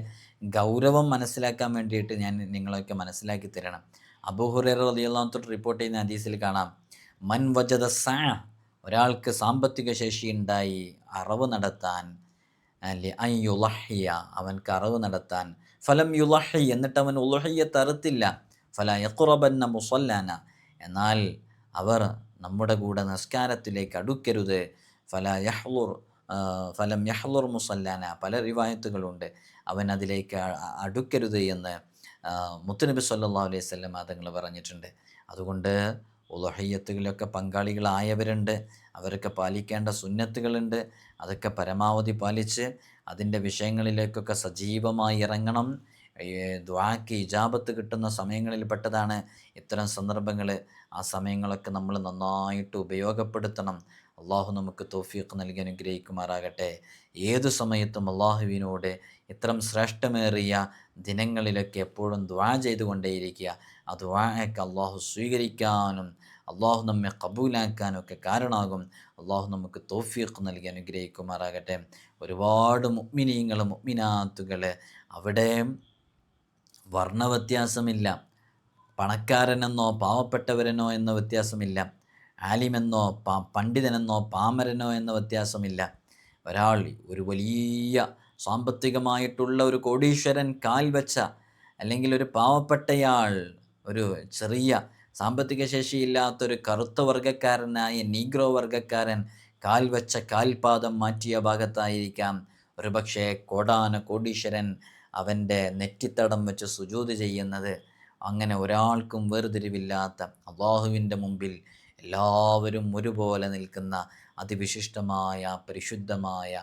ഗൗരവം മനസ്സിലാക്കാൻ വേണ്ടിയിട്ട് ഞാൻ നിങ്ങളൊക്കെ മനസ്സിലാക്കി തരണം. അബുഹുറേർ റളിയല്ലാഹു തൊട്ട് റിപ്പോർട്ട് ചെയ്യുന്ന ഹദീസിൽ കാണാം. മൻ വജദ സാ ഒരാൾക്ക് സാമ്പത്തിക ശേഷി ഉണ്ടായി അറവ് നടത്താൻ അല്ലെ ഐ യുലഹിയ അവൻക്ക് അറവ് നടത്താൻ ഫലം യുലഹി എന്നിട്ട് അവൻ ഉലഹയ്യ തറുത്തില്ല ഫല യക്കുറബന്ന മുസല്ലാന. എന്നാൽ അവർ നമ്മുടെ കൂടെ നിസ്കാരത്തിലേക്ക് അടുക്കരുത്. ഫല യഹ്ലുർ ഫലം യഹ്ലുർ മുസല്ലാന. പല റിവായത്തുകളുണ്ട്. അവൻ അതിലേക്ക് അടുക്കരുത് എന്ന് മുത്തുനബി സല്ലാ അലൈഹി വസല്ലം അതുങ്ങൾ പറഞ്ഞിട്ടുണ്ട്. അതുകൊണ്ട് ഉലഹയ്യത്തുകളിലൊക്കെ പങ്കാളികളായവരുണ്ട്. അവരൊക്കെ പാലിക്കേണ്ട സുന്നത്തുകളുണ്ട്. അതൊക്കെ പരമാവധി പാലിച്ച് അതിന്റെ വിഷയങ്ങളിലേക്കൊക്കെ സജീവമായി ഇറങ്ങണം. ഈ ദ്വാക്ക് ഇജാബത്ത് കിട്ടുന്ന സമയങ്ങളിൽ പെട്ടതാണ് ഇത്തരം സന്ദർഭങ്ങൾ ആ സമയങ്ങളൊക്കെ നമ്മൾ നന്നായിട്ട് ഉപയോഗപ്പെടുത്തണം. അള്ളാഹു നമുക്ക് തോഫീഖ് നൽകി അനുഗ്രഹിക്കുമാറാകട്ടെ. ഏതു സമയത്തും അള്ളാഹുവിനോട് ഇത്തരം ശ്രേഷ്ഠമേറിയ ദിനങ്ങളിലൊക്കെ എപ്പോഴും ദ്വാ ചെയ്തുകൊണ്ടേയിരിക്കുക. ആ ദ്വായൊക്കെ അള്ളാഹു സ്വീകരിക്കാനും അള്ളാഹു നമ്മെ കബൂലാക്കാനും ഒക്കെ കാരണമാകും. അള്ളാഹു നമുക്ക് തോഫീഖ് നൽകി അനുഗ്രഹിക്കുമാറാകട്ടെ. ഒരുപാട് മുഗ്മിനീങ്ങൾ മുഗ്മിനാത്തുകൾ അവിടെ വർണവ്യത്യാസമില്ല. പണക്കാരനെന്നോ പാവപ്പെട്ടവരെന്നോ എന്ന വ്യത്യാസമില്ല. ആലിമെന്നോ പാ പണ്ഡിതനെന്നോ പാമരനോ എന്ന വ്യത്യാസമില്ല. ഒരാൾ ഒരു വലിയ സാമ്പത്തികമായിട്ടുള്ള ഒരു കോടീശ്വരൻ കാൽ വെച്ച അല്ലെങ്കിൽ ഒരു പാവപ്പെട്ടയാൾ ഒരു ചെറിയ സാമ്പത്തിക ശേഷിയില്ലാത്തൊരു കറുത്ത വർഗക്കാരനായ നീഗ്രോ വർഗക്കാരൻ കാൽ വെച്ച കാൽപാദം മാറ്റിയ ഭാഗത്തായിരിക്കാം. ഒരുപക്ഷെ കോടാന കോടീശ്വരൻ അവന്റെ നെറ്റിത്തടം വെച്ച് സുജൂത് ചെയ്യുന്നത് അങ്ങനെ ഒരാൾക്കും വേർതിരിവില്ലാത്ത അള്ളാഹുവിന്റെ മുമ്പിൽ എല്ലാവരും ഒരുപോലെ നിൽക്കുന്ന അതിവിശിഷ്ടമായ പരിശുദ്ധമായ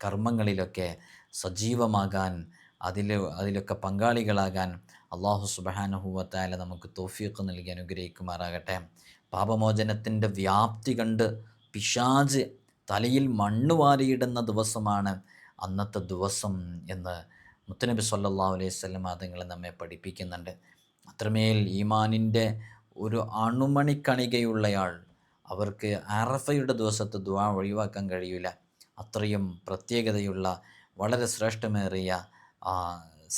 കർമ്മങ്ങളിലൊക്കെ സജീവമാകാൻ അതിൽ അതിലൊക്കെ പങ്കാളികളാകാൻ അള്ളാഹു സുബാനുഹൂവത്തായ നമുക്ക് തോഫിയൊക്കെ നൽകി അനുഗ്രഹിക്കുമാറാകട്ടെ. പാപമോചനത്തിന്റെ വ്യാപ്തി കണ്ട് പിശാജ് തലയിൽ മണ്ണ് വാരിയിടുന്ന ദിവസമാണ് അന്നത്തെ ദിവസം എന്ന് മുത്തനബി സല്ലല്ലാഹു അലൈഹി സ്വലം അതുങ്ങൾ നമ്മെ പഠിപ്പിക്കുന്നുണ്ട്. അത്രമേൽ ഈമാനിന്റെ ഒരു അണുമണിക്കണികയുള്ളയാൾ അവർക്ക് അറഫയുടെ ദിവസത്തെ ദുആ ഒഴിവാക്കാൻ കഴിയില്ല അത്രയും പ്രത്യേകതയുള്ള വളരെ ശ്രേഷ്ഠമേറിയ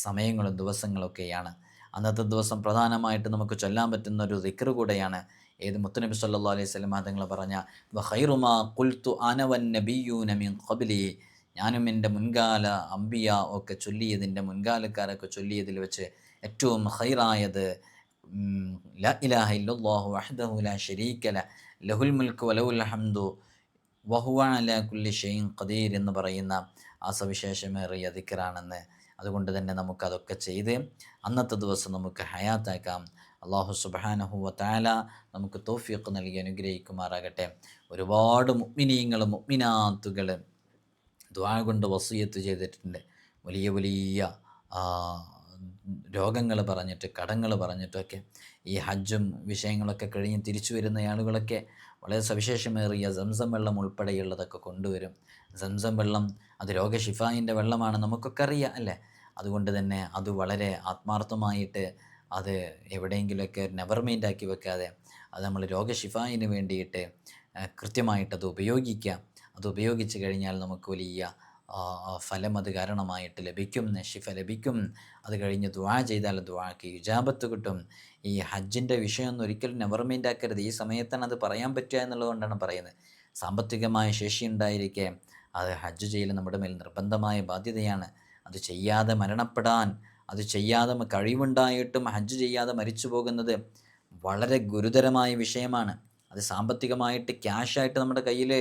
സമയങ്ങളും ദിവസങ്ങളൊക്കെയാണ്. അന്നത്തെ ദിവസം പ്രധാനമായിട്ട് നമുക്ക് ചൊല്ലാൻ പറ്റുന്ന ഒരു ദിക്ർ കൂടെയാണ് ഏത് മുത്തനബി സല്ലാ അലൈഹി വസല്ലം തങ്ങൾ പറഞ്ഞ വഖൈറുമാ ഖുൽതു അനവൻ നബിയൂന മിൻ ഖബ്ലി. ഞാനും എന്റെ മുൻകാല അമ്പിയ ഒക്കെ ചൊല്ലിയതിന്റെ മുൻകാലക്കാരൊക്കെ ചൊല്ലിയതിൽ വെച്ച് ഏറ്റവും ഹൈറായത് ഇലാഹ ലാ ലഹുൽ വലഹുൽ ഹംദു അലാ കുല്ലി ഖദീർ എന്ന് പറയുന്ന ആ സവിശേഷമേറിയ ദിക്കറാണെന്ന് അതുകൊണ്ട് തന്നെ നമുക്കതൊക്കെ ചെയ്ത് അന്നത്തെ ദിവസം നമുക്ക് ഹയാത്താക്കാം. അള്ളാഹു സുബാനഹു വാല നമുക്ക് തോഫിയൊക്കെ നൽകി അനുഗ്രഹിക്കുമാറാകട്ടെ. ഒരുപാട് മുഗ്മിനീങ്ങൾ മുഗ്മിനാത്തുകൾ ദ്വാ കൊണ്ട് വസൂയത്ത് ചെയ്തിട്ടുണ്ട്. വലിയ വലിയ രോഗങ്ങൾ പറഞ്ഞിട്ട് കടങ്ങൾ പറഞ്ഞിട്ടൊക്കെ ഈ ഹജ്ജും വിഷയങ്ങളൊക്കെ കഴിഞ്ഞ് തിരിച്ചു വരുന്ന ആളുകളൊക്കെ വളരെ സവിശേഷമേറിയ സംസം വെള്ളം ഉൾപ്പെടെയുള്ളതൊക്കെ കൊണ്ടുവരും. സംസം വെള്ളം അത് രോഗശിഫായിന്റെ വെള്ളമാണ് നമുക്കൊക്കെ അറിയാം അല്ലേ? അതുകൊണ്ട് തന്നെ അത് വളരെ ആത്മാർത്ഥമായിട്ട് അത് എവിടെയെങ്കിലുമൊക്കെ നെവർ മൈൻഡ് ആക്കി വെക്കാതെ അത് നമ്മൾ രോഗശിഫായിന് വേണ്ടിയിട്ട് കൃത്യമായിട്ട് അത് ഉപയോഗിക്കാം അത് ഉപയോഗിച്ച് കഴിഞ്ഞാൽ നമുക്ക് വലിയ ഫലം അത് കാരണമായിട്ട് ലഭിക്കും. നശിഫ ലഭിക്കും. അത് കഴിഞ്ഞ് ദ്വാ ചെയ്താൽ ദ്വാക്ക് ഇജാബത്ത് കിട്ടും. ഈ ഹജ്ജിന്റെ വിഷയമൊന്നും ഒരിക്കലും നെവർ മൈൻഡ് ആക്കരുത്. ഈ സമയത്താണ് അത് പറയാൻ പറ്റുക എന്നുള്ളതുകൊണ്ടാണ് പറയുന്നത്. സാമ്പത്തികമായ ശേഷി ഉണ്ടായിരിക്കെ അത് ഹജ്ജ് ചെയ്യൽ നമ്മുടെ മേൽ നിർബന്ധമായ ബാധ്യതയാണ്. അത് ചെയ്യാതെ മരണപ്പെടാൻ അത് ചെയ്യാതെ കഴിവുണ്ടായിട്ടും ഹജ്ജ് ചെയ്യാതെ മരിച്ചു പോകുന്നത് വളരെ ഗുരുതരമായ വിഷയമാണ്. അത് സാമ്പത്തികമായിട്ട് ക്യാഷായിട്ട് നമ്മുടെ കയ്യിൽ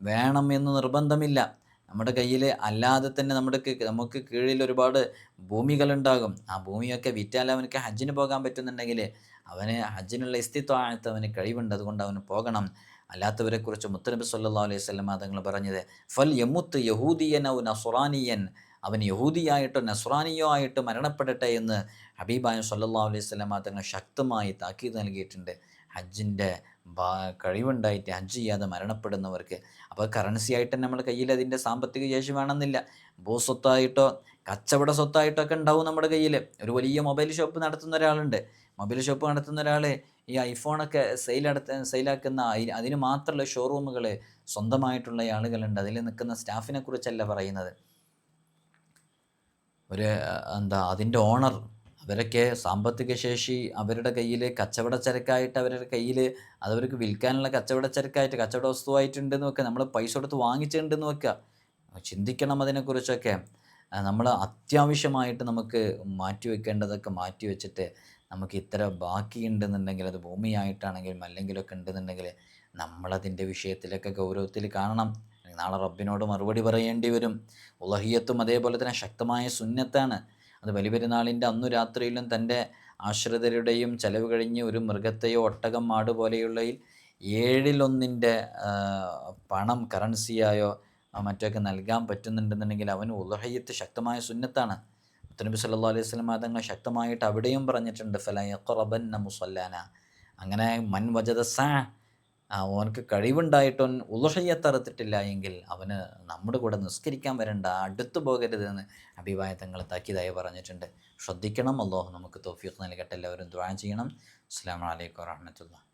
വേണം എന്ന് നിർബന്ധമില്ല. നമ്മുടെ കയ്യിൽ അല്ലാതെ തന്നെ നമ്മുടെ നമുക്ക് കീഴിൽ ഒരുപാട് ഭൂമികളുണ്ടാകും. ആ ഭൂമിയൊക്കെ വിറ്റാൽ അവനക്ക് ഹജ്ജിന് പോകാൻ പറ്റുന്നുണ്ടെങ്കിൽ അവന് ഹജ്ജിനുള്ള ഇസ്തിത്വമായിട്ട് അവന് കഴിവുണ്ട്. അതുകൊണ്ട് അവന് പോകണം. അല്ലാത്തവരെക്കുറിച്ച് മുത്തനബി സല്ലാ അലൈഹി സ്വലം തങ്ങൾ പറഞ്ഞത് ഫൽ യമുത്ത് യഹൂദിയൻ ഔ നസുറാനിയൻ അവൻ യഹൂദിയായിട്ടോ നസ്രാനിയോ ആയിട്ട് മരണപ്പെടട്ടെ എന്ന് ഹബീബായ സല്ലാ അലൈഹി സ്വലമ തങ്ങൾ ശക്തമായി താക്കീത് നൽകിയിട്ടുണ്ട്. ഹജ്ജിന്റെ കഴിവുണ്ടായിട്ട് ഹജ്ജ് ചെയ്യാതെ മരണപ്പെടുന്നവർക്ക്. അപ്പോൾ കറൻസി ആയിട്ട് നമ്മൾ കയ്യിൽ അതിന്റെ സാമ്പത്തിക ശേഷി വേണമെന്നില്ല. ഭൂസ്വത്തായിട്ടോ കച്ചവട സ്വത്തായിട്ടോ ഒക്കെ ഉണ്ടാവും നമ്മുടെ കയ്യിൽ. ഒരു വലിയ മൊബൈൽ ഷോപ്പ് നടത്തുന്ന ഒരാളുണ്ട്. മൊബൈൽ ഷോപ്പ് നടത്തുന്ന ഒരാൾ ഈ ഐഫോണൊക്കെ സെയിൽ നടത്ത സെയിലാക്കുന്ന അതിന് മാത്രമുള്ള ഷോറൂമുകൾ സ്വന്തമായിട്ടുള്ള ആളുകളുണ്ട്. അതിൽ നിൽക്കുന്ന സ്റ്റാഫിനെ കുറിച്ചല്ല പറയുന്നത്. ഒരു എന്താ അതിന്റെ ഓണർ അവരൊക്കെ സാമ്പത്തിക ശേഷി അവരുടെ കയ്യിൽ കച്ചവട ചരക്കായിട്ട് അവരുടെ കയ്യിൽ അതവർക്ക് വിൽക്കാനുള്ള കച്ചവട ചരക്കായിട്ട് കച്ചവട വസ്തുവായിട്ടുണ്ടെന്ന് വെക്കുക നമ്മൾ പൈസ കൊടുത്ത് വാങ്ങിച്ചിട്ടുണ്ടെന്ന് വെക്കുക ചിന്തിക്കണം അതിനെക്കുറിച്ചൊക്കെ. നമ്മൾ അത്യാവശ്യമായിട്ട് നമുക്ക് മാറ്റി വെക്കേണ്ടതൊക്കെ മാറ്റി വെച്ചിട്ട് നമുക്ക് ഇത്ര ബാക്കിയുണ്ടെന്നുണ്ടെങ്കിൽ അത് ഭൂമിയായിട്ടാണെങ്കിലും അല്ലെങ്കിലൊക്കെ ഉണ്ടെന്നുണ്ടെങ്കിൽ നമ്മളതിന്റെ വിഷയത്തിലൊക്കെ ഗൗരവത്തിൽ കാണണം. നാളെ റബ്ബിനോട് മറുപടി പറയേണ്ടി വരും. ഉലഹിയത്തും അതേപോലെ തന്നെ ശക്തമായ സുന്നത്താണ്. അത് ബലിപെരുന്നാളിന്റെ അന്നു രാത്രിയിലും തന്റെ ആശ്രിതരുടെയും ചെലവ് കഴിഞ്ഞ് ഒരു മൃഗത്തെയോ ഒട്ടകം മാട് പോലെയുള്ളതിൽ ഏഴിലൊന്നിന്റെ പണം കറൻസിയായോ മറ്റൊക്കെ നൽകാൻ പറ്റുന്നുണ്ടെന്നുണ്ടെങ്കിൽ അവന് ഉലഹയ്യത്ത് ശക്തമായ സുന്നത്താണ്. മുത്തനബി സല്ലാ അലൈഹി സ്വലം അതങ്ങൾ ശക്തമായിട്ട് അവിടെയും പറഞ്ഞിട്ടുണ്ട് ഫലയഖറബന്ന മുസല്ലാന. അങ്ങനെ മൻ വജദ സാ ആ, ഓനക്ക് ഉലഷയ്യത്തറുത്തിട്ടില്ല എങ്കിൽ അവന് നമ്മുടെ കൂടെ നിസ്കരിക്കാൻ വരണ്ട അടുത്തു പോകരുത് എന്ന് അഭിപ്രായ തങ്ങൾ താക്കിയതായി പറഞ്ഞിട്ടുണ്ട്. ശ്രദ്ധിക്കണം അള്ളാഹു നമുക്ക് തോഫീഖ് നൽകട്ടെ. എല്ലാവരും ദ്വാ ചെയ്യണം. അസ്സാം വലൈക്കും വാഹമത്തുള്ള